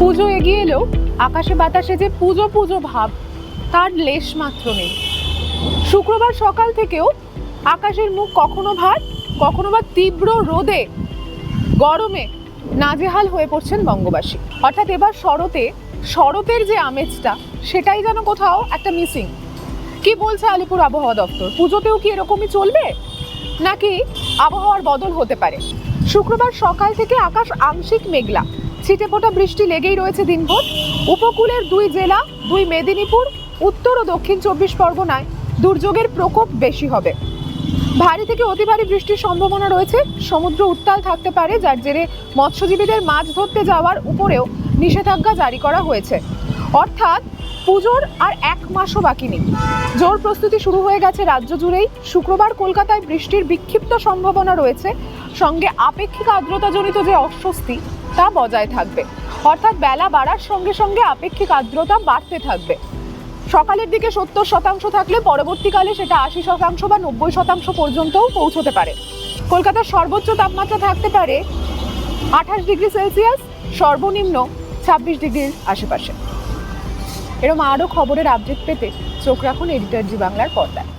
পুজো এগিয়ে এলেও আকাশে বাতাসে যে পুজো পুজো ভাব, তার লেশ মাত্র নেই। শুক্রবার সকাল থেকেও আকাশের মুখ কখনো ভার, কখনো বা তীব্র রোদে গরমে নাজেহাল হয়ে পড়ছেন বঙ্গবাসী। অর্থাৎ এবার শরতে, শরতের যে আমেজটা, সেটাই যেন কোথাও একটা মিসিং কি বলছে আলিপুর আবহাওয়া দপ্তর? পুজোতেও কি এরকমই চলবে? নাকি আবহাওয়ার বদল হতে পারে? শুক্রবার সকাল থেকে আকাশ আংশিক মেঘলা। ছিটে ফোটা বৃষ্টি লেগেই রয়েছে দিনভর। উপকূলের দুই জেলা, দুই মেদিনীপুর, উত্তর ও দক্ষিণ চব্বিশ পরগনায় দুর্যোগের প্রকোপ বেশি হবে। ভারী থেকে অতি ভারী বৃষ্টির সম্ভাবনা রয়েছে। সমুদ্র উত্তাল থাকতে পারে, যার জেরে মৎস্যজীবীদের মাছ ধরতে যাওয়ার উপরেও নিষেধাজ্ঞা জারি করা হয়েছে। অর্থাৎ পুজোর আর এক মাসও বাকি নেই। জোর প্রস্তুতি শুরু হয়ে গেছে রাজ্য জুড়েই। শুক্রবার কলকাতায় বৃষ্টির বিক্ষিপ্ত সম্ভাবনা রয়েছে। সঙ্গে আপেক্ষিক আর্দ্রতাজনিত যে অস্বস্তি তা বজায় থাকবে। অর্থাৎ বেলা বাড়ার সঙ্গে সঙ্গে আপেক্ষিক আর্দ্রতা বাড়তে থাকবে। সকালের দিকে সত্তর শতাংশ থাকলে পরবর্তীকালে সেটা আশি শতাংশ বা নব্বই শতাংশ পর্যন্তও পৌঁছতে পারে। কলকাতার সর্বোচ্চ তাপমাত্রা থাকতে পারে আঠাশ ডিগ্রি সেলসিয়াস, সর্বনিম্ন ছাব্বিশ ডিগ্রির আশেপাশে। এরকম আরও খবরের আপডেট পেতে চোখ রাখুন এডিটার জি বাংলার পর্দায়।